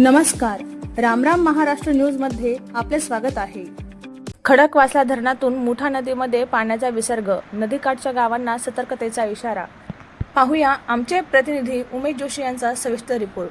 नमस्कार. रामराम महाराष्ट्र न्यूजमध्ये आपले स्वागत आहे. खडकवासला धरणातून मुठा नदीमध्ये पाण्याचा विसर्ग नदीकाठच्या गावांना सतर्कतेचा इशारा. पाहूया आमचे प्रतिनिधी उमेश जोशी यांचा सविस्तर रिपोर्ट.